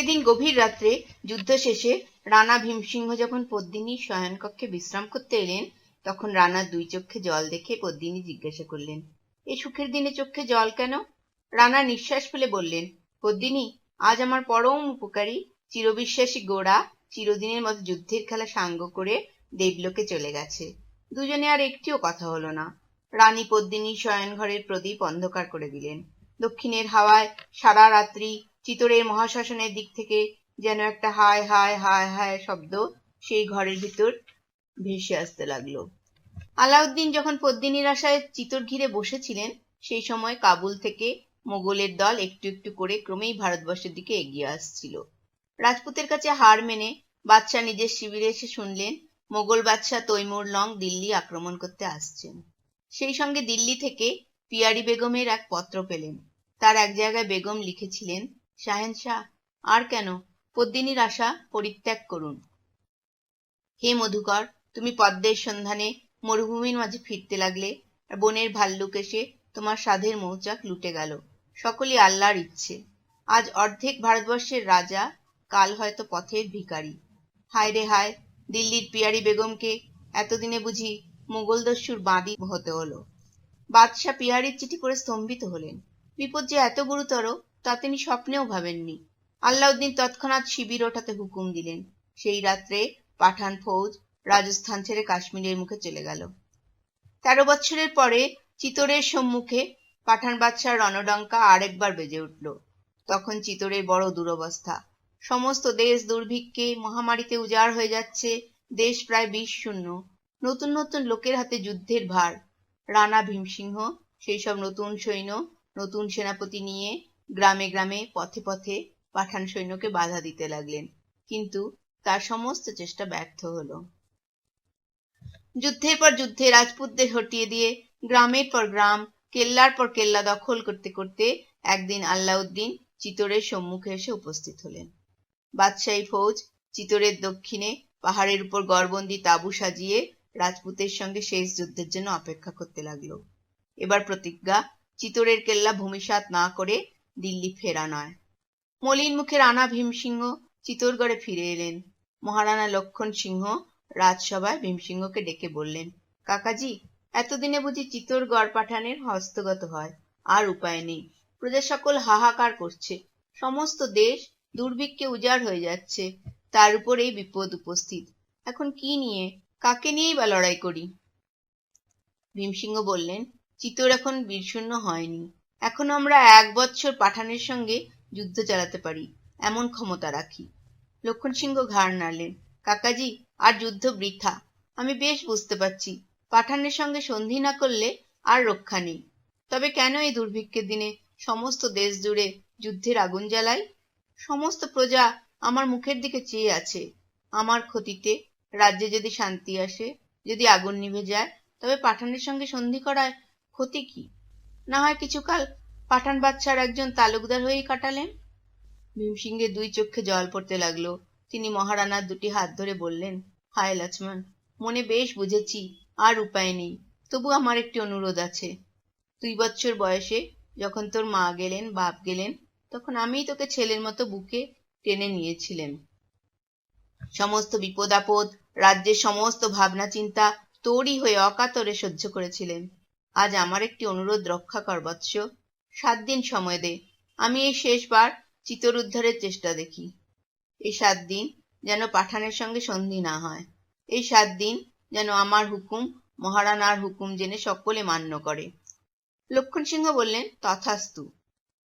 সেদিন গভীর রাত্রে যুদ্ধ শেষে রানা ভীমসিংহ যখন পদ্মিনী শয়নকক্ষে বিশ্রাম করতে এলেন, তখন রানার দুই চোখে জল দেখে পদ্মিনী জিজ্ঞাসা করলেন এই সুখের দিনে চোখে জল কেন? রানা নিঃশ্বাস ফেলে বললেন, পদ্মিনী, আজ আমার পরম উপকারী, চিরবিশ্বাসী গোড়া চিরদিনের মতো যুদ্ধের খেলা সাঙ্গ করে দেবলোকে চলে গেছে। দুজনে আর একটিও কথা হলো না। রানী পদ্মিনী শয়নঘরের প্রদীপ অন্ধকার করে দিলেন। দক্ষিণের হাওয়ায় সারা রাত্রি চিতরের মহাশ্মশানের দিক থেকে যেন একটা হায় হায় হায় হায় শব্দ সেই ঘরের ভিতর ভেসে আসতে লাগল। আলাউদ্দিন যখন পদ্মিনীর আশায় চিতর ঘিরে বসেছিলেন, সেই সময় কাবুল থেকে মোগলের দল একটু একটু করে ক্রমেই ভারতবর্ষের দিকে এগিয়ে আসছিল। রাজপুতের কাছে হার মেনে বাদশাহ নিজের শিবিরে এসে শুনলেন, মোগল বাদশাহ তৈমুর লং দিল্লি আক্রমণ করতে আসছেন। সেই সঙ্গে দিল্লি থেকে পিয়ারি বেগমের এক পত্র পেলেন। তার এক জায়গায় বেগম লিখেছিলেন শাহেনশাহ আর কেন? পদ্মিনীর আশা পরিত্যাগ করুন। হে মধুকর, তুমি পদ্মের সন্ধানে মরুভূমির মাঝে ফিরতে লাগলে, আর বনের ভাল্লুক এসে তোমার সাধের মৌচাক লুটে গেল। সকলই আল্লাহর ইচ্ছে। আজ অর্ধেক ভারতবর্ষের রাজা, কাল হয়তো পথের ভিখারি। হায় রে হায়, দিল্লির পিয়ারি বেগমকে এতদিনে বুঝি মোগল দস্যুর বাঁধি হতে হলো। বাদশাহ পিয়ারির চিঠি পড়ে স্তম্ভিত হলেন। বিপদ যে এত গুরুতর তা তিনি স্বপ্নেও ভাবেননি। আল্লাউদ্দিন তৎক্ষণাৎ শিবির ওঠাতে হুকুম দিলেন। সেই রাত্রে পাঠান ফৌজ রাজস্থান ছেড়ে কাশ্মীরের মুখে চলে গেল। তেরো বছরের পরে চিতরের সম্মুখে পাঠান বাদশার রণডঙ্কা আরেকবার বেজে উঠল। তখন চিতরের বড় দুরবস্থা। সমস্ত দেশ দুর্ভিক্ষে, মহামারীতে উজাড় হয়ে যাচ্ছে, দেশ প্রায় বিষ শূন্য নতুন নতুন লোকের হাতে যুদ্ধের ভার। রানা ভীমসিংহ, সেই সব নতুন সৈন্য, নতুন সেনাপতি নিয়ে গ্রামে গ্রামে পথে পথে পাঠান সৈন্যকে বাধা দিতে লাগলেন। কিন্তু তার সমস্ত চেষ্টা ব্যর্থ হলো। যুদ্ধের পর যুদ্ধে রাজপুতদের হটিয়ে দিয়ে গ্রামের পর গ্রাম, কেল্লার পর কেল্লা দখল করতে করতে একদিন আল্লাউদ্দিন চিতরের সম্মুখে এসে উপস্থিত হলেন। বাদশাহী ফৌজ চিতরের দক্ষিণে পাহাড়ের উপর গড়বন্দি তাঁবু সাজিয়ে রাজপুতের সঙ্গে শেষ যুদ্ধের জন্য অপেক্ষা করতে লাগল। এবার প্রতিজ্ঞা, চিতরের কেল্লা ভূমিসাৎ না করে দিল্লি ফেরা নয়। মলিন মুখে রানা ভীমসিংহ চিতরগড়ে ফিরে এলেন। মহারানা লক্ষণ সিংহ রাজসভায় ভীমসিংহকে ডেকে বললেন, কাকাজি, এতদিনে বুঝি চিতরগড় পাঠানের হস্তগত হয়, আর উপায় নেই। প্রজা সকল হাহাকার করছে। সমস্ত দেশ দুর্ভিক্ষে উজাড় হয়ে যাচ্ছে। তার উপর এই বিপদ উপস্থিত। এখন কি নিয়ে, কাকে নিয়েই বা লড়াই করি? ভীমসিংহ বললেন চিতর এখন বীরশূন্য হয়নি। এখন আমরা এক বৎসর পাঠানের সঙ্গে যুদ্ধ চালাতে পারি, এমন ক্ষমতা রাখি। লক্ষণ সিংহ ঘাড় নাড়লেন, কাকাজি, আর যুদ্ধ বৃথা। আমি বেশ বুঝতে পারছি, পাঠানের সঙ্গে সন্ধি না করলে আর রক্ষা নেই। তবে কেন এই দুর্ভিক্ষের দিনে সমস্ত দেশ জুড়ে যুদ্ধের আগুন জ্বালাই? সমস্ত প্রজা আমার মুখের দিকে চেয়ে আছে। আমার ক্ষতিতে রাজ্যে যদি শান্তি আসে, যদি আগুন নিভে যায়, তবে পাঠানের সঙ্গে সন্ধি করায় ক্ষতি কি? না হয় কিছুকাল পাঠান বাচ্চার একজন তালুকদার হয়েই কাটালেন। ভীমসিংহের দুই চোখে জল পড়তে লাগল। তিনি মহারানার দুটি হাত ধরে বললেন, হায় লক্ষ্মণ, মনে বেশ বুঝেছি, আর উপায় নেই। তবু আমার একটি অনুরোধ আছে। দুই বছর বয়সে যখন তোর মা গেলেন, বাপ গেলেন, তখন আমিই তোকে ছেলের মতো বুকে টেনে নিয়েছিলেন সমস্ত বিপদ আপদ, রাজ্যের সমস্ত ভাবনা চিন্তা তোরই হয়ে অকাতরে সহ্য করেছিলেন আজ আমার একটি অনুরোধ রক্ষা কর, বৎস। সাত দিন সময় দে। আমি এই শেষবার চিতর উদ্ধারের চেষ্টা দেখি। এই সাত দিন যেন পাঠানের সঙ্গে সন্ধি না হয়। এই সাত দিন যেন আমার হুকুম, মহারানার হুকুম জেনে সকলে মান্য করে। লক্ষণ সিংহ বললেন, তথাস্তু।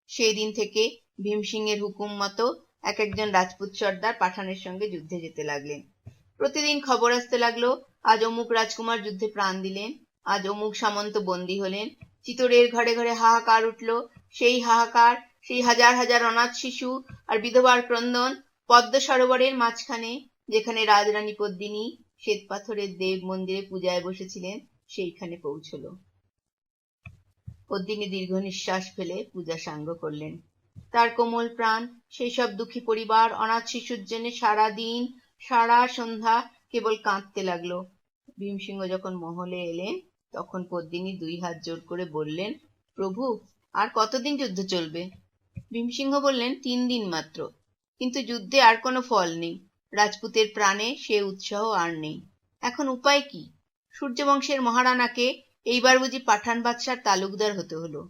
সেই দিন থেকে ভীমসিংহের হুকুম মতো এক একজন রাজপুত সর্দার পাঠানের সঙ্গে যুদ্ধে যেতে লাগলেন। প্রতিদিন খবর আসতে লাগল, আজ অমুক রাজকুমার যুদ্ধে প্রাণ দিলেন। আজ অমুক সামন্ত বন্দী হলেন। চিতরের ঘরে ঘরে হাহাকার উঠল। সেই হাহাকার, সেই হাজার হাজার অনাথ শিশু আর বিধবার ক্রন্দন পদ্ম সরোবরের মাঝখানে, যেখানে রাজরানী পদ্মিনী শ্বেত পাথরের দেব মন্দিরে পূজায় বসেছিলেন, সেইখানে পৌঁছল। পদ্মিনী দীর্ঘ নিঃশ্বাস ফেলে পূজা সাঙ্গ করলেন। তার কোমল প্রাণ সেই সব দুঃখী পরিবার, অনাথ শিশুর জন্য সারা দিন সারা সন্ধ্যা কেবল কাঁদতে লাগল। ভীমসিংহ যখন মহলে এলেন তখন পদ্মিনী দুই হাত জোর করে বললেন, প্রভু, আর কতদিন যুদ্ধ চলবে? ভীমসিংহ বললেন, তিন দিন মাত্র। কিন্তু যুদ্ধে আর কোনো ফল নেই। রাজপুতের প্রাণে সে উৎসাহ আর নেই। এখন উপায় কি? সূর্যবংশের মহারানাকে এইবার বুঝি পাঠান বাদশার তালুকদার হতে হলো।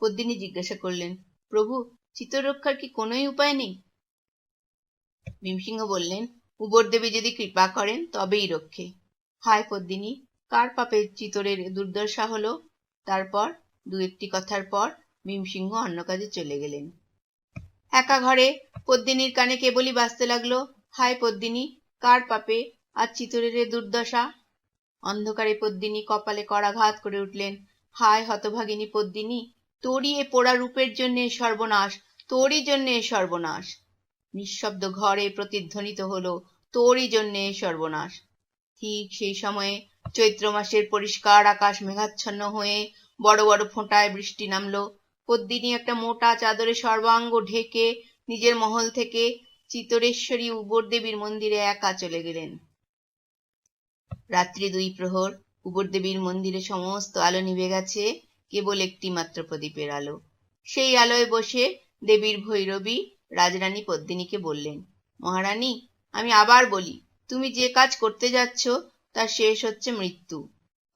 পদ্মিনী জিজ্ঞাসা করলেন, প্রভু, চিত্তরক্ষার কি কোনোই উপায় নেই? ভীমসিংহ বললেন উবর দেবী যদি কৃপা করেন, তবেই রক্ষে। হায় পদ্মিনী কার পাপে চিতরের দুর্দশা হলো? তারপর দু একটি কথার পর ভীমসিংহ অন্য কাজে চলে গেলেন। একা ঘরে পদ্মিনীর কানে কেবলই বাঁচতে লাগল, হায় পদ্মিনী, কার পাপে আর চিতরের দুর্দশা? অন্ধকারে পদ্মিনী কপালে করাঘাত করে উঠলেন। হায় হতভাগিনী পদ্মিনী, তোরই এ পোড়া রূপের জন্য সর্বনাশ, তোরই জন্য সর্বনাশ। নিঃশব্দ ঘরে প্রতিধ্বনিত হলো, তোরই জন্য সর্বনাশ। ঠিক সেই সময়ে চৈত্র মাসের পরিষ্কার আকাশ মেঘাচ্ছন্ন হয়ে বড় বড় ফোঁটায় বৃষ্টি নামলো। পদ্মিনী একটা মোটা চাদরে সর্বাঙ্গ ঢেকে নিজের মহল থেকে চিতরেশ্বরী উবর দেবীর মন্দিরে একা চলে গেলেন। রাত্রি দুই প্রহর উবর দেবীর মন্দিরে সমস্ত আলো নিভে গেছে, কেবল একটি মাত্র প্রদীপের আলো। সেই আলোয় বসে দেবীর ভৈরবী রাজরানী পদ্মিনীকে বললেন, মহারানী, আমি আবার বলি তুমি যে কাজ করতে যাচ্ছ, তার শেষ হচ্ছে মৃত্যু।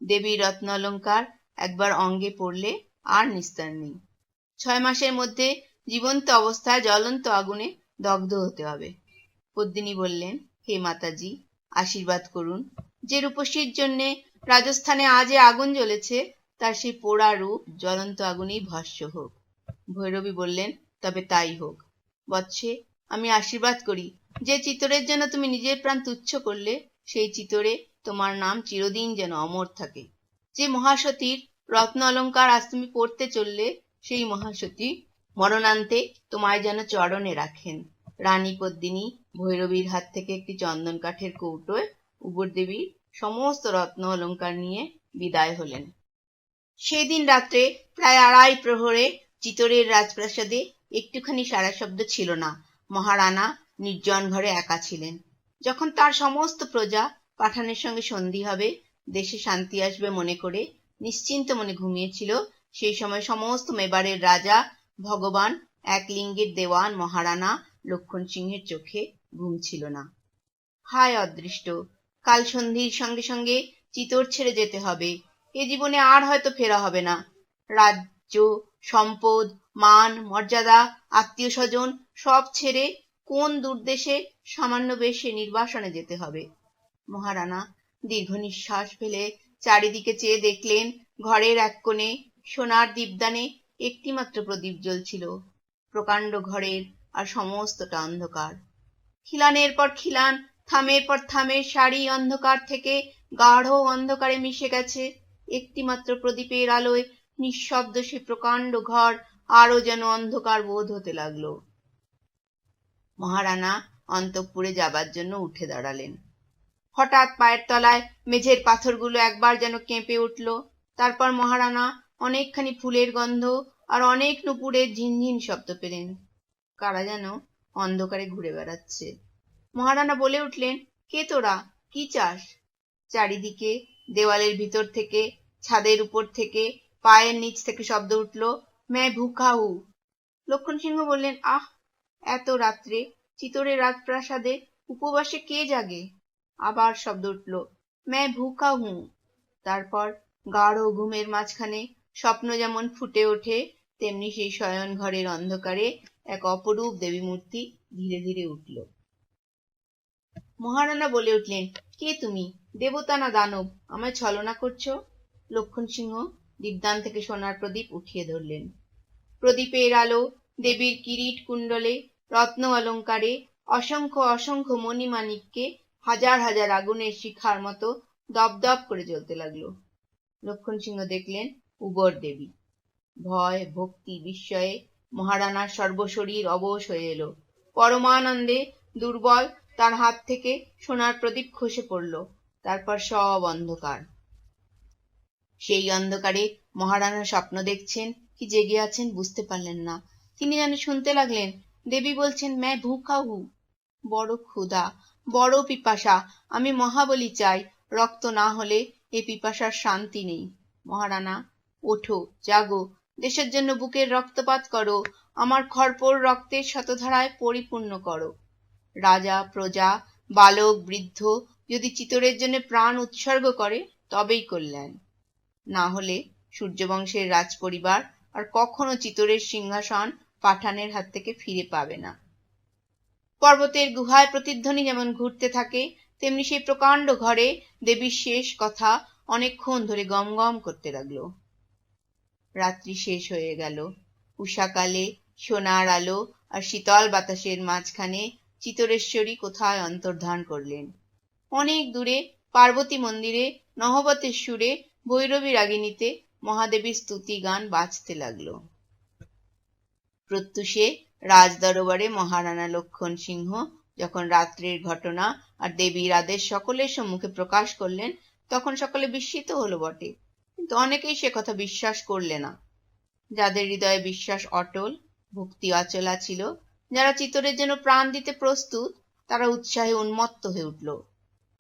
দেবীর রত্ন অলঙ্কার একবার অঙ্গে পড়লে আর নিস্তার নেই। ছয় মাসের মধ্যে জীবন্ত অবস্থায় জ্বলন্ত আগুনে দগ্ধ হতে হবে। পদ্মিনী বললেন, হে মাতাজি, আশীর্বাদ করুন। যে রূপসীর জন্যে রাজস্থানে আজে আগুন জ্বলেছে, তার সেই পোড়া রূপ জ্বলন্ত আগুনেই ভস্য হোক। ভৈরবী বললেন, তবে তাই হোক। বৎসে, আমি আশীর্বাদ করি যে চিতরের জন্য তুমি নিজের প্রাণ তুচ্ছ করলে, সেই চিতরে তোমার নাম চিরদিন যেন অমর থাকে। যে মহাসতীর রত্ন অলঙ্কার আজ তুমি পড়তে চললে, সেই মহাসতী মরণান্তে তোমায় যেন চরণে রাখেন। রানী পদ্মিনী ভৈরবীর হাত থেকে একটি চন্দন কাঠের কৌটোয় উবর দেবী সমস্ত রত্ন অলঙ্কার নিয়ে বিদায় হলেন। সেদিন রাত্রে প্রায় আড়াই প্রহরে চিতরের রাজপ্রাসাদে একটুখানি সারা শব্দ ছিল না। মহারানা নির্জন ঘরে একা ছিলেন। যখন তার সমস্ত প্রজা পাঠানের সঙ্গে সন্ধি হবে, দেশে শান্তি আসবে মনে করে নিশ্চিন্ত মনে ঘুমিয়েছিল, সেই সময় সমস্ত মেবারের রাজা, ভগবান, এক লিঙ্গের দেওয়ান, মহারানা, লক্ষণ সিংহের চোখে ঘুম ছিল না। হায় অদৃষ্ট, কাল সন্ধির সঙ্গে সঙ্গে চিতর ছেড়ে যেতে হবে। এ জীবনে আর হয়তো ফেরা হবে না। রাজ্য, সম্পদ, মান, মর্যাদা, আত্মীয় স্বজন সব ছেড়ে কোন দূরদেশে সামান্য বেশে নির্বাসনে যেতে হবে? মহারানা দীর্ঘ নিঃশ্বাস ফেলে চারিদিকে চেয়ে দেখলেন, ঘরের এক কোণে সোনার দীপদানে একটিমাত্র প্রদীপ জ্বলছিল, প্রকাণ্ড ঘরের আর সমস্তটা অন্ধকার। খিলানের পর খিলান, থামের পর থামের সারি অন্ধকার থেকে গাঢ় অন্ধকারে মিশে গেছে। একটিমাত্র প্রদীপের আলোয় নিঃশব্দ সে প্রকাণ্ড ঘর আরও যেন অন্ধকার বোধ হতে লাগল। মহারানা অন্তঃপুরে যাবার জন্য উঠে দাঁড়ালেন। হঠাৎ পায়ের তলায় মেঝের পাথরগুলো একবার যেন কেঁপে উঠল। তারপর মহারানা অনেকখানি ফুলের গন্ধ আর অনেক নুপুরের ঝিনঝিন শব্দ পেলেন। কারা যেন অন্ধকারে ঘুরে বেড়াচ্ছে। মহারানা বলে উঠলেন, কে তোরা? কি চাস? চারিদিকে দেওয়ালের ভিতর থেকে, ছাদের উপর থেকে, পায়ের নিচ থেকে শব্দ উঠল, ম্যা ভুখাহু। লক্ষণ সিংহ বললেন, আহ এত রাত্রে চিতরের রাজপ্রাসাদে উপবাসে কে জাগে? আবার শব্দ উঠল ম্যা ভুকা হু। তারপর গাঢ় ঘুমের মাঝখানে স্বপ্ন যেমন ফুটে ওঠে, তেমনি সেই শয়ন ঘরের অন্ধকারে এক অপরূপ দেবী মূর্তি ধীরে ধীরে উঠল। মহারানা বলে উঠলেন, কে তুমি? দেবতা না দানব? আমায় ছলনা করছ? লক্ষণ সিংহ দীপদান থেকে সোনার প্রদীপ উঠিয়ে ধরলেন। প্রদীপের আলো দেবীর কিরিট কুণ্ডলে রত্ন অলঙ্কারে অসংখ্য অসংখ্য মণিমাণিককে হাজার হাজার আগুনের শিখার মতো দপদপ করে জ্বলতে লাগল। লক্ষণ সিংহ দেখলেন উবর দেবী। ভয়, ভক্তি, বিস্ময়ে মহারানার সর্বশরীর অবশ হয়ে এলো। পরমানন্দে দুর্বল তার হাত থেকে সোনার প্রদীপ খসে পড়ল। তারপর সব অন্ধকার। সেই অন্ধকারে মহারানা স্বপ্ন দেখছেন, কি জেগে আছেন বুঝতে পারলেন না। তিনি যেন শুনতে লাগলেন দেবী বলছেন, ম্যা ভুখা হু। বড় ক্ষুধা, বড় পিপাসা, আমি মহাবলী চাই, রক্ত না হলে এ পিপাসার শান্তি নেই। মহারানা, ওঠো, জাগো, দেশের জন্য বুকের রক্তপাত করো, আমার খরপোর রক্তের শতধারায় পরিপূর্ণ করো। রাজা, প্রজা, বালক, বৃদ্ধ, যদি চিতরের জন্য প্রাণ উৎসর্গ করে, তবেই কল্যাণ। না হলে সূর্যবংশের রাজপরিবার আর কখনো চিতরের সিংহাসন পাঠানের হাত থেকে ফিরে পাবে না। পর্বতের গুহায় প্রতিধ্বনি যেমন ঘুরতে থাকে, তেমনি সেই প্রকাণ্ড ঘরে দেবীর শেষ কথা অনেকক্ষণ ধরে গম গম করতে লাগল। রাত্রি শেষ হয়ে গেল। উষাকালে সোনার আলো আর শীতল বাতাসের মাঝখানে চিতরেশ্বরী কোথায় অন্তর্ধান করলেন? অনেক দূরে পার্বতী মন্দিরে, নহবতের সুরে, ভৈরবী রাগিনীতে মহাদেবীর স্তুতি গান বাজতে লাগল। প্রত্যুষে রাজ দরবারে মহারানা লক্ষণ সিংহ যখন রাত্রির ঘটনা আর দেবীর আদেশ সকলের সম্মুখে প্রকাশ করলেন, তখন সকলে বিস্মিত হলো বটে। কিন্তু অনেকেই সে কথা বিশ্বাস করলে না। যাদের হৃদয়ে বিশ্বাস অটল, ভক্তি অচলা ছিল, যারা চিতরের জন্য প্রাণ দিতে প্রস্তুত, তারা উৎসাহে উন্মত্ত হয়ে উঠল।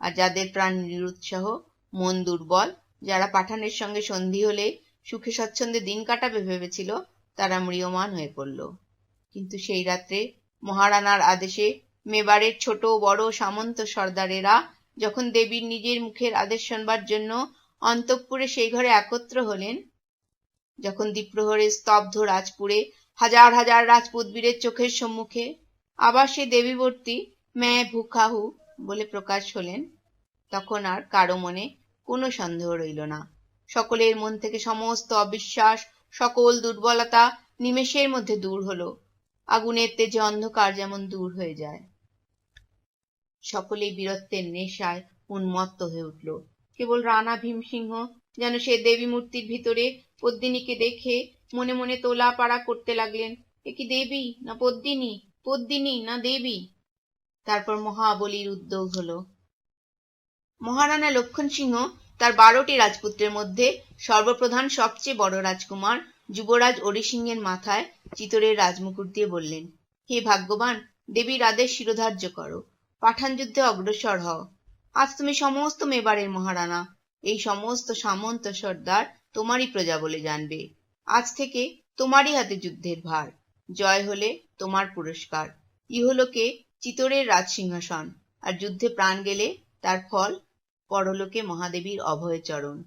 আর যাদের প্রাণ নিরুৎসাহ, মন দুর্বল, যারা পাঠানের সঙ্গে সন্ধি হলে সুখে স্বচ্ছন্দে দিন কাটাবে ভেবেছিল তারা ম্রিয়মান হয়ে পড়ল। কিন্তু সেই রাত্রে মহারানার আদেশে মেবারের ছোট বড় সামন্ত সর্দারেরা যখন দেবীর নিজের মুখের আদেশ শোনবার জন্য অন্তঃপুরে সেই ঘরে একত্র হলেন, যখন দ্বীপ্রহরে স্তব্ধ রাজপুরে হাজার হাজার রাজপুত বীরের চোখের সম্মুখে আবার সে দেবীবর্তী ম্যা ভুখাহু বলে প্রকাশ হলেন, তখন আর কারও মনে কোনো সন্দেহ রইল না। সকলের মন থেকে সমস্ত অবিশ্বাস সকল দুর্বলতা নিমেষের মধ্যে দূর হলো। আগুনের তেজে অন্ধকার যেমন দূর হয়ে যায়। সকলেই বীরত্বের নেশায় উন্মত্ত হয়ে উঠল। কেবল রানা ভীমসিংহ যেন সে দেবী মূর্তির ভিতরে পদ্মিনীকে দেখে মনে মনে তোলা পাড়া করতে লাগলেন। এ কি দেবী? না পদ্মিনী? পদ্মিনী? না দেবী? তারপর মহাবলীর উদ্যোগ হলো। মহারানা লক্ষণ সিংহ তার বারোটি রাজপুত্রের মধ্যে সর্বপ্রধান, সবচেয়ে বড় রাজকুমার যুবরাজ অরিসিংহের মাথায় চিতরের রাজমুকুট দিয়ে বললেন, হে ভাগ্যবান, দেবীর আদেশ শিরোধার্য করো, পাঠান যুদ্ধে অগ্রসর হও। আজ তুমি সমস্ত মেবারের মহারানা, এই সমস্ত সামন্ত সর্দার তোমারই প্রজা বলে জানবে। আজ থেকে তোমারই হাতে যুদ্ধের ভার। জয় হলে তোমার পুরস্কার। ইহলোকে চিতরের রাজসিংহাসন, আর যুদ্ধে প্রাণ গেলে তার ফল পরলোকে মহাদেবীর অভয় চরণ।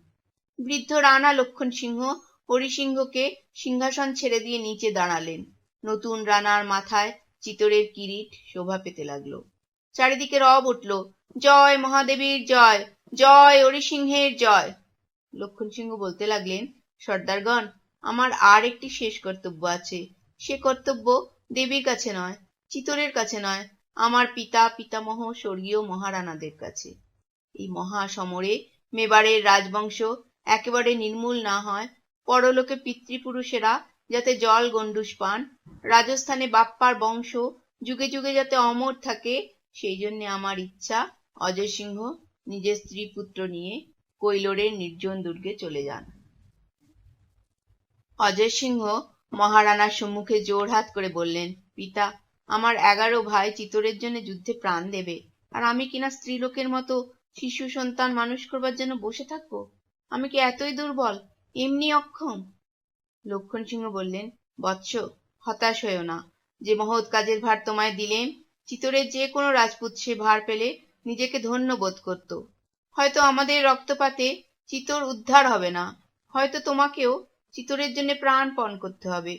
বৃদ্ধ রানা লক্ষণ সিংহ হরিসিংহকে সিংহাসন ছেড়ে দিয়ে নিচে দাঁড়ালেন। নতুন রানার মাথায় চিতরের কিরিট শোভা পেতে লাগল। চারিদিকে রব উঠল, জয় মহাদেবীর জয় জয় হরিসিংহের জয়। লক্ষণ সিংহ বলতে লাগলেন, সর্দারগণ, আমার আর একটি শেষ কর্তব্য আছে। সে কর্তব্য দেবীর কাছে নয়, চিতরের কাছে নয়, আমার পিতা, পিতামহ, স্বর্গীয় মহারানাদের কাছে। এই মহা সমরে মেবারের রাজবংশ একেবারে নির্মূল না হয়, পরলোকে পিতৃপুরুষেরা যাতে জল গন্ডুস পান, রাজস্থানে বাপ্পার বংশ যুগে যুগে যাতে অমর থাকে, সেই জন্য আমার ইচ্ছা অজয় সিংহ নিজের স্ত্রী পুত্র নিয়ে কৈলোরের নির্জন দুর্গে চলে যান। অজয় সিংহ মহারানার সম্মুখে জোড়হাত করে বললেন, পিতা, আমার এগারো ভাই চিতরের জন্য যুদ্ধে প্রাণ দেবে, আর আমি কিনা স্ত্রীলোকের মতো শিশু সন্তান মানুষ করবার জন্য বসে থাকব? আমি কি এতই দুর্বল? এমনি অক্ষম? লক্ষণ সিংহ বললেন, বৎস, হতাশ হয়েও না। যে মহৎ কাজের ভার তোমায় দিলেন চিতরের যে কোনো রাজপুত সে ভার পেলে নিজেকে ধন্য বোধ করত। হয়তো আমাদের রক্তপাতে চিতর উদ্ধার হবে না। হয়তো তোমাকেও চিতরের জন্য প্রাণপণ করতে হবে।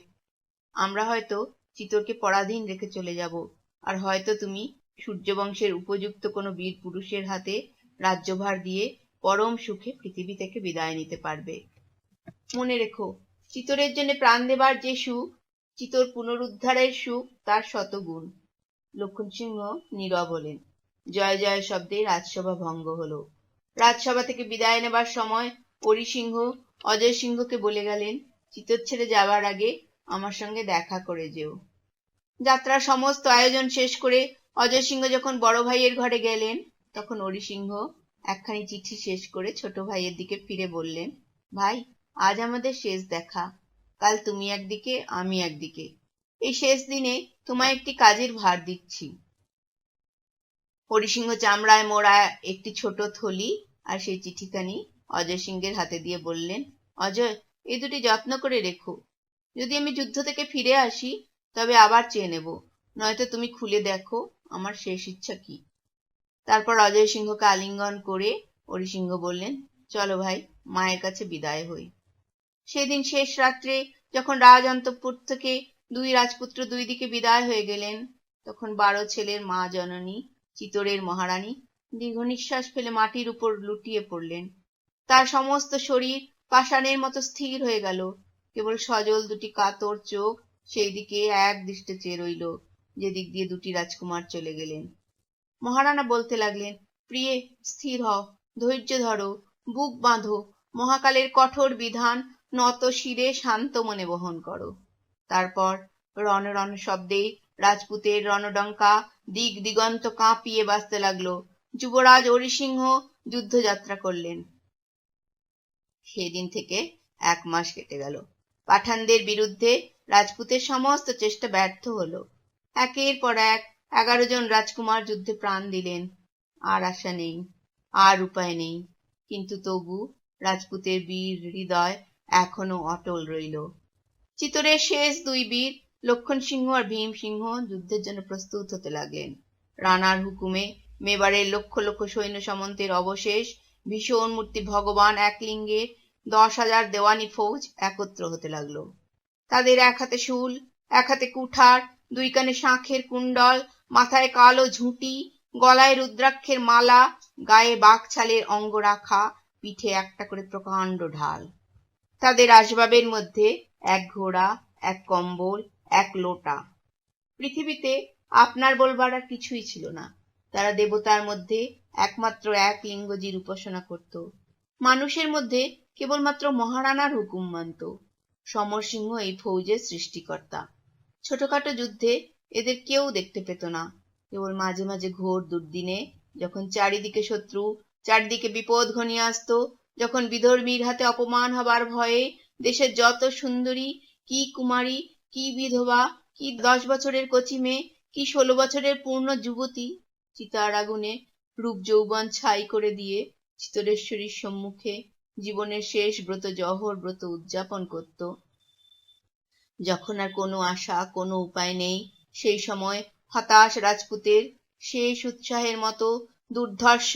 আমরা হয়তো চিতরকে পরাধীন রেখে চলে যাব। আর হয়তো তুমি সূর্যবংশের উপযুক্ত কোনো বীর পুরুষের হাতে রাজ্যভার দিয়ে পরম সুখে পৃথিবী থেকে বিদায় নিতে পারবে। মনে রেখো, চিতরের জন্য প্রাণ দেবার যে সুখ, চিতর পুনরুদ্ধারের সুখ তার শতগুণ। লক্ষণ সিংহ নীরব হলেন। জয় জয় শব্দে রাজসভা ভঙ্গ হলো। রাজসভা থেকে বিদায় নেবার সময় পরিসিংহ অজয় সিংহকে বলে গেলেন, চিতর ছেড়ে যাবার আগে আমার সঙ্গে দেখা করে যেও। যাত্রার সমস্ত আয়োজন শেষ করে অজয় সিংহ যখন বড় ভাইয়ের ঘরে গেলেন তখন অরিসিংহ একখানি চিঠি শেষ করে ছোট ভাইয়ের দিকে ফিরে বললেন, ভাই, আজ আমাদের শেষ দেখা। কাল তুমি একদিকে, আমি একদিকে। এই শেষ দিনে তোমায় একটি কাজের ভার দিচ্ছি। হরিসিংহ চামড়ায় মোড়া একটি ছোট থলি আর সেই চিঠিখানি অজয় সিংহের হাতে দিয়ে বললেন, অজয় এই দুটি যত্ন করে রেখো। যদি আমি যুদ্ধ থেকে ফিরে আসি, তবে আবার চেয়ে নেব। নয়তো তুমি খুলে দেখো আমার শেষ ইচ্ছা কি। তারপর অজয় সিংহকে আলিঙ্গন করে হরিসিংহ বললেন, চলো ভাই, মায়ের কাছে বিদায় হই। সেদিন শেষ রাত্রে যখন রাজ অন্তঃপুর থেকে দুই রাজপুত্র দুই দিকে বিদায় হয়ে গেলেন, তখন বারো ছেলের মা জননী, চিতরের মহারানী দীর্ঘ নিঃশ্বাস ফেলে মাটির উপর লুটিয়ে পড়লেন। তার সমস্ত শরীর পাষাণের মতো স্থির হয়ে গেল। কেবল সজল দুটি কাতর চোখ সেই দিকে এক দৃষ্টে চেয়ে রইল, যেদিক দিয়ে দুটি রাজকুমার চলে গেলেন। মহারানা বলতে লাগলেন, প্রিয়ে, স্থির হও, ধৈর্য ধরো, বুক বাঁধো, মহাকালের কঠোর বিধান নত শিরে শান্ত মনে বহন করো তারপর রণ রণ শব্দে রাজপুতের রণডঙ্কা দিক দিগন্ত কাঁপিয়ে বাজতে লাগল। যুবরাজ হরিসিংহ যুদ্ধযাত্রা করলেন। সেদিন থেকে এক মাস কেটে গেল। পাঠানদের বিরুদ্ধে রাজপুতের সমস্ত চেষ্টা ব্যর্থ হলো। একের পর এক এগারো জন রাজকুমার যুদ্ধে প্রাণ দিলেন। আর আশা নেই, আর উপায় নেই। কিন্তু তবু রাজপুতের বীর হৃদয় এখনও অটল রইল। চিতরের শেষ দুই বীর, লক্ষণ সিংহ আর ভীম সিংহ যুদ্ধের জন্য প্রস্তুত হতে লাগলেন। রানার হুকুমে মেবারের লক্ষ লক্ষ সৈন্য সামন্তের অবশেষ ভীষণ মূর্তি ভগবান এক লিঙ্গে দশ হাজার দেওয়ানি ফৌজ একত্র হতে লাগল। তাদের এক হাতে শুল, এক হাতে কুঠার দুই কানে শাঁখের কুণ্ডল, মাথায় কালো ঝুঁটি, গলায় রুদ্রাক্ষের মালা, গায়ে বাঘছালের অঙ্গ রাখা পিঠে একটা করে প্রকাণ্ড ঢাল। তাদের আসবাবের মধ্যে এক ঘোড়া, এক কম্বল, এক লোটা। পৃথিবীতে আপনার বলবার আর কিছুই ছিল না। তারা দেবতার মধ্যে একমাত্র এক লিঙ্গজির উপাসনা করত। মানুষের মধ্যে কেবলমাত্র মহারানার হুকুম মানত। সমরসিংহ এই ফৌজের সৃষ্টিকর্তা। ছোটখাটো যুদ্ধে এদের কেউ দেখতে পেত না। কেবল মাঝে মাঝে ঘোর দুর্দিনে, যখন চারিদিকে শত্রু, চারদিকে বিপদ ঘনিয়ে আসতো, যখন বিধর্মীর হাতে অপমান হবার ভয়ে দেশের যত সুন্দরী, কি কুমারী, কি বিধবা, কি দশ বছরের কচি মেয়ে, কি ষোলো বছরের পূর্ণ যুবতী, চিতার আগুনে রূপ যৌবন ছাই করে দিয়ে চিতরেশ্বরীর সম্মুখে জীবনের শেষ ব্রত জহর ব্রত উদযাপন করত। যখন আর কোনো আশা, কোনো উপায় নেই, সেই সময় হতাশ রাজপুতের শেষ উৎসাহের মতো দুর্ধর্ষ,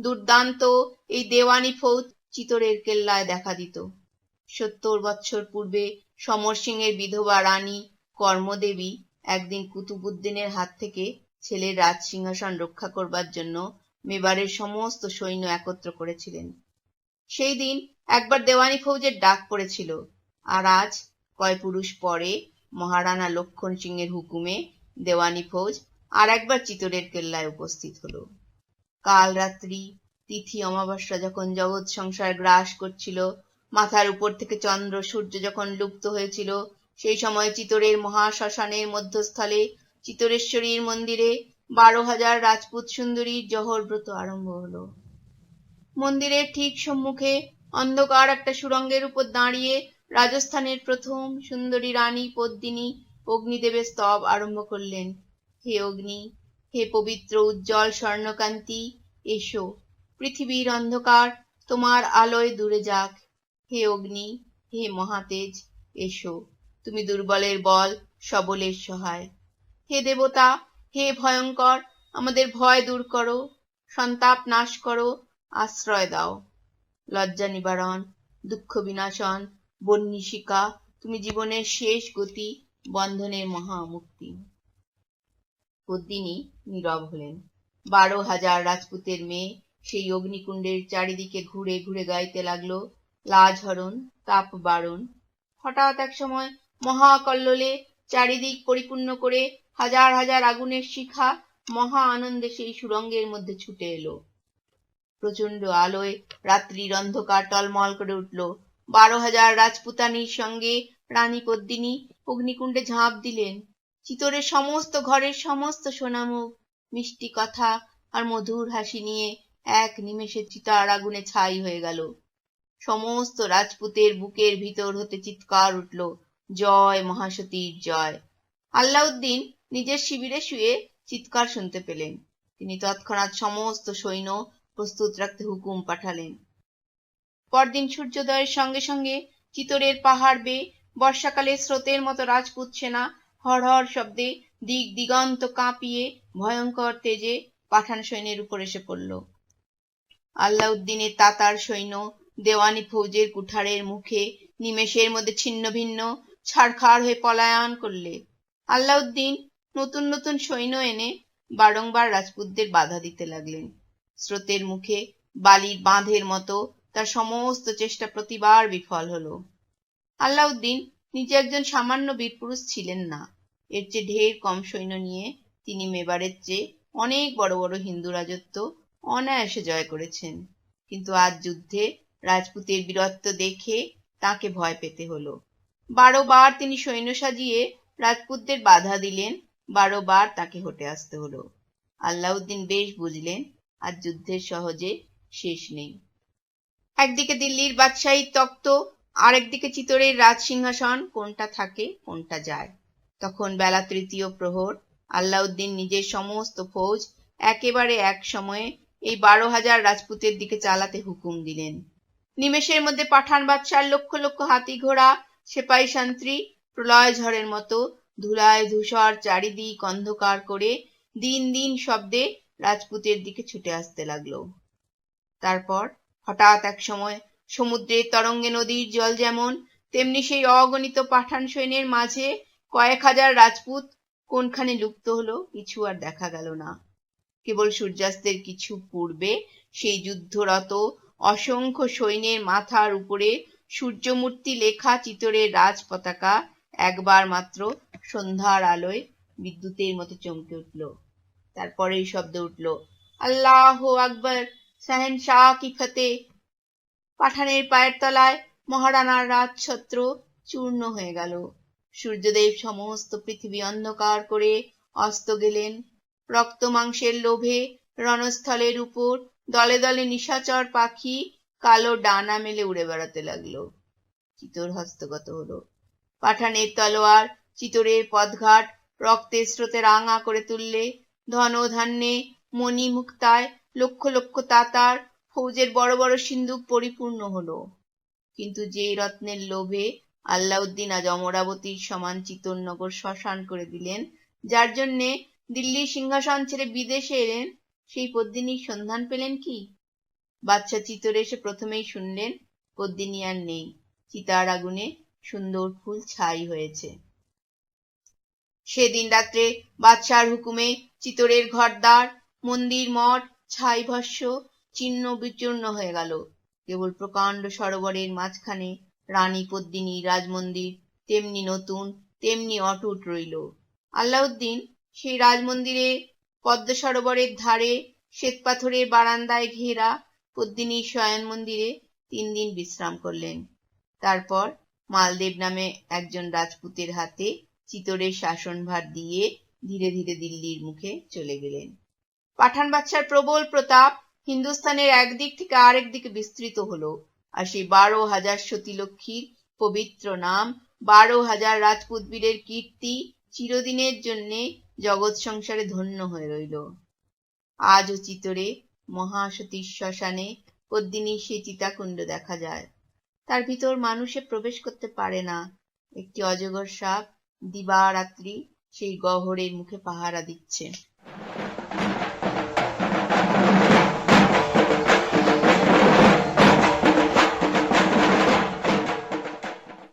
দুর্দান্ত এই দেওয়ানি ফৌজ চিতরের কেল্লায় দেখা দিত। সত্তর বৎসর পূর্বে সমর সিংয়ের বিধবা রানী কর্মদেবী একদিন কুতুবুদ্দিনের হাত থেকে ছেলের রাজ সিংহাসন রক্ষা করবার জন্য মেবারের সমস্ত সৈন্য একত্র করেছিলেন। সেই দিন একবার দেওয়ানি ফৌজের ডাক পড়েছিল, আর আজ কয় পুরুষ পরে? মহারানা লক্ষণ সিংয়ের হুকুমে দেওয়ানি ফৌজ আর একবার চিতরের কেল্লায় উপস্থিত হলো। কাল রাত্রি তিথি অমাবস্যা যখন জগৎ সংসার গ্রাস করছিল, মাথার উপর থেকে চন্দ্র সূর্য যখন লুপ্ত হয়েছিল, সেই সময় চিতরের মহাশ্মশানের মধ্যস্থলে চিতরেশ্বরীর মন্দিরে বারো হাজার রাজপুত সুন্দরীর জহর ব্রত আরম্ভ হলো। মন্দিরের ঠিক সম্মুখে অন্ধকার একটা সুরঙ্গের উপর দাঁড়িয়ে রাজস্থানের প্রথম সুন্দরী রানী পদ্মিনী অগ্নিদেবের স্তব আরম্ভ করলেন। হে অগ্নি, হে পবিত্র উজ্জ্বল স্বর্ণকান্তি, এসো, পৃথিবীর অন্ধকার তোমার আলোয় দূরে যাক। হে অগ্নি, হে মহাতেজ, এসো, তুমি দুর্বলের বল, সবলের সহায়। হে দেবতা, হে ভয়ঙ্কর, আমাদের ভয় দূর করো, সন্তাপ নাশ করো, আশ্রয় দাও। লজ্জা নিবারণ, দুঃখ বিনাশন বন্যিশিকা তুমি জীবনের শেষ গতি, বন্ধনের মহামুক্তি। পদ্মিনী নীরব হলেন। বারো হাজার রাজপুতের মেয়ে, সেই অগ্নিকুণ্ডের চারিদিকে ঘুরে ঘুরে গাইতে লাগল। লাজ হরণ তাপ বারণ হঠাৎ এক সময় মহাকল্লোলে চারিদিক পরিপূর্ণ করে হাজার হাজার আগুনের শিখা মহা আনন্দে সেই সুরঙ্গের মধ্যে ছুটে এলো। প্রচণ্ড আলোয় রাত্রির অন্ধকার টলমল করে উঠল। বারো হাজার রাজপুতানির সঙ্গে রানী পদ্মিনী অগ্নিকুণ্ডে ঝাঁপ দিলেন। চিতরের সমস্ত ঘরের সমস্ত সোনামুখ, মিষ্টি কথা আর মধুর হাসি নিয়ে এক নিমেষে চিতার আগুনে ছাই হয়ে গেল। সমস্ত রাজপুতের বুকের ভিতর হতে চিৎকার উঠল, জয় মহাসতীর জয়। আল্লাউদ্দিন নিজের শিবিরে শুয়ে চিৎকার শুনতে পেলেন। তিনি তৎক্ষণাৎ সমস্ত সৈন্য প্রস্তুত রাখতে হুকুম পাঠালেন। পরদিন সূর্যোদয়ের সঙ্গে সঙ্গে চিতরের পাহাড় বেয়ে বর্ষাকালে স্রোতের মতো রাজপুত সেনা হর শব্দে দিক দিগন্ত কাঁপিয়ে ভয়ঙ্কর তেজে পাঠান সৈন্যের উপর এসে পড়ল। আল্লাউদ্দিনের তাতার সৈন্য দেওয়ানি ফৌজের কুঠারের মুখে নিমেষের মধ্যে ছিন্ন ভিন্ন ছাড়খাড় হয়ে পলায়ন করলে। আল্লাউদ্দিন নতুন নতুন সৈন্য এনে বারংবার রাজপুতদের বাধা দিতে লাগলেন। স্রোতের মুখে বালির বাঁধের মতো তার সমস্ত চেষ্টা প্রতিবার বিফল হলো। আল্লাউদ্দিন নিজে একজন সামান্য বীরপুরুষ ছিলেন না। এর চেয়ে ঢের কম সৈন্য নিয়ে তিনি মেবারের চেয়ে অনেক বড় বড় হিন্দু রাজত্ব অনায়াসে জয় করেছেন। কিন্তু আজ যুদ্ধে রাজপুতের বীরত্ব দেখে তাকে ভয় পেতে হলো। বারো বার তিনি সৈন্য সাজিয়ে রাজপুতদের বাধা দিলেন বারো বার তাকে হটে আসতে হলো। আল্লাউদ্দিন বেশ বুঝলেন, আজ যুদ্ধের সহজে শেষ নেই। একদিকে দিল্লির বাদশাহী তক্ত, আরেকদিকে চিতরের রাজ সিংহাসন, কোনটা থাকে, কোনটা যায়। তখন বেলা তৃতীয় প্রহর, আল্লাউদ্দিন নিজের সমস্ত ফৌজ একেবারে এক সময়ে এই বারো হাজার রাজপুতের দিকে চালাতে হুকুম দিলেন। নিমেষের মধ্যে পাঠান বাদশার লক্ষ লক্ষ হাতি ঘোড়া, সেপাই শান্ত্রী প্রলয় ঝড়ের মতো ধুলায় ধূসর চারিদিক অন্ধকার করে দিন দিন শব্দে রাজপুতের দিকে ছুটে আসতে লাগল। তারপর হঠাৎ এক সময় সমুদ্রের তরঙ্গে নদীর জল যেমন, তেমনি সেই অগণিত পাঠান সৈন্যের মাঝে কয়েক হাজার রাজপুত কোনখানে লুপ্ত হলো কিছু আর দেখা গেল না। কেবল সূর্যাস্তের কিছু পূর্বে সেই যুদ্ধরত অসংখ্য সৈন্যের মাথার উপরে সূর্যমূর্তি লেখা চিতরের রাজ পতাকা একবার মাত্র সন্ধ্যার আলোয় বিদ্যুতের মতো চমকে উঠল। তারপরে এই শব্দ উঠল, আল্লাহ আকবর! সাহেন শাহ কি ফতে পাঠানের পায়ের তলায় মহারানার রাজছত্র চূর্ণ হয়ে গেল। সূর্যদেব সমস্ত পৃথিবী অন্ধকার করে অস্ত গেলেন। রক্ত মাংসের লোভে রণস্থলের উপর দলে দলে নিশাচর পাখি কালো ডানা মেলে উড়ে বেড়াতে লাগল। চিতর হস্তগত হলো। পাঠানের তলোয়ার চিতরের পদঘাট রক্তের স্রোতে রাঙা করে তুললে ধন ধান্যে মণি মুক্তায় লক্ষ লক্ষ তাতার ফৌজের বড় বড় সিন্ধুক পরিপূর্ণ হলো। কিন্তু যে রত্নের লোভে আল্লাউদ্দিন আজ অমরাবতীর সমান চিতরনগর শ্মশান করে দিলেন, যার জন্যে দিল্লির সিংহাসন ছেড়ে বিদেশে এলেন, সেই পদ্মিনীর সন্ধান পেলেন কি? বাচ্চা চিতরে এসে প্রথমেই শুনলেন, পদ্মিনী আর নেই। চিতার আগুনে সুন্দর ফুল ছাই হয়েছে। সেদিন রাত্রে বাদশার হুকুমে চিতরের ঘরদ্বার, মন্দির মঠ ছাই ভস্য চিহ্ন বিচূর্ণ হয়ে গেল। কেবল প্রকাণ্ড সরোবরের মাঝখানে রানী পদ্মিনী, রাজমন্দির, তেমনি নতুন, তেমনি অটুট রইল। আল্লাউদ্দিন সেই রাজমন্দিরে পদ্ম সরোবরের ধারে শ্বেতপাথরের বারান্দায় ঘেরা পদ্মিনীর শয়ন মন্দিরে তিন দিন বিশ্রাম করলেন। তারপর মালদেব নামে একজন রাজপুতের হাতে চিতরের শাসনভার দিয়ে ধীরে ধীরে দিল্লির মুখে চলে গেলেন। পাঠান বাচ্চার প্রবল প্রতাপ হিন্দুস্তানের একদিক থেকে আরেক দিকে বিস্তৃত হলো, আর সেই বারো হাজার সতীলক্ষ্মীর পবিত্র নাম, বারো হাজার রাজপুত বীরের কীর্তি চিরদিনের জন্যে জগৎ সংসারে ধন্য হয়ে রইল। আজও চিতরে মহাসতীর শ্মশানে পদ্মিনী সে চিতাকুণ্ড দেখা যায়। তার ভিতর মানুষে প্রবেশ করতে পারে না। একটি অজগর সাপ দিবারাত্রি সেই গহ্বরের মুখে পাহারা দিচ্ছে।